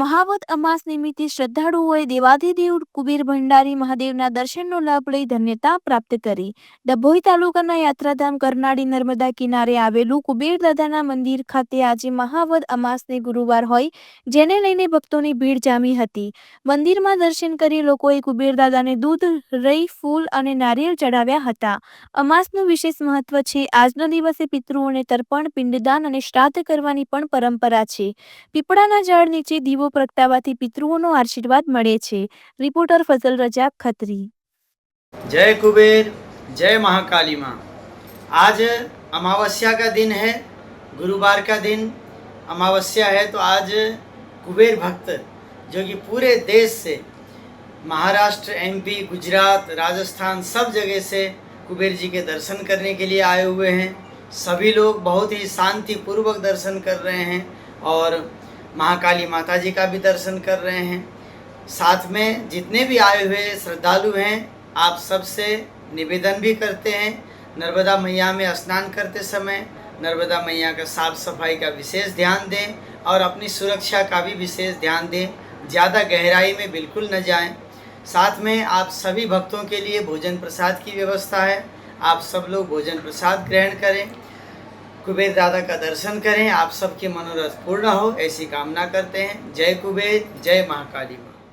મહાવત અમાસ નિમિત્તે શ્રદ્ધાળુઓએ દેવાધિદેવ કુબેર ભંડારી મહાદેવના દર્શનનો લાભ લઈ ધન્યતા પ્રાપ્ત કરી. ડભોઈ તાલુકાના યાત્રાધામ કરનાળી નર્મદા કિનારે આવેલું કુબેર દાદાના મંદિર ખાતે આજે મહાવદ અમાસને ગુરુવાર હોય, જેને લઈને ભક્તોની ભીડ જામી હતી. મંદિરમાં દર્શન કરી લોકોએ કુબેર દાદાને દૂધ, રઈ, ફૂલ અને નારિયેળ ચડાવ્યા હતા. અમાસનું વિશેષ મહત્વ છે, આજનો દિવસે પિતૃઓને તર્પણ, પિંડદાન અને શ્રાદ્ધ કરવાની પણ પરંપરા છે. પીપળાના ઝાડ નીચે દીવો પ્રગટાવવાથી પિતૃઓનો આશીર્વાદ મળે છે રિપોર્ટર ફઝલ રજા ખત્રી जय कुबेर जय महाकाली माँ आज अमावस्या का दिन है गुरुवार का दिन अमावस्या है तो आज कुबेर भक्त जो कि पूरे देश से महाराष्ट्र एमपी गुजरात राजस्थान सब जगह से कुबेर जी के दर्शन करने के लिए आए हुए हैं सभी लोग बहुत ही शांति पूर्वक दर्शन कर रहे हैं और महाकाली माता जी का भी दर्शन कर रहे हैं। साथ में जितने भी आए हुए श्रद्धालु हैं, आप सबसे निवेदन भी करते हैं, नर्मदा मैया में स्नान करते समय, नर्मदा मैया का साफ़ सफ़ाई का विशेष ध्यान दें और अपनी सुरक्षा का भी विशेष ध्यान दें। ज़्यादा गहराई में बिल्कुल न जाएँ। साथ में आप सभी भक्तों के लिए भोजन प्रसाद की व्यवस्था है। आप सब लोग भोजन प्रसाद ग्रहण करें। कुबेर दादा का दर्शन करें। आप सबके मनोरथ पूर्ण हो। ऐसी कामना करते हैं। जय कुबेर, जय महाकाली।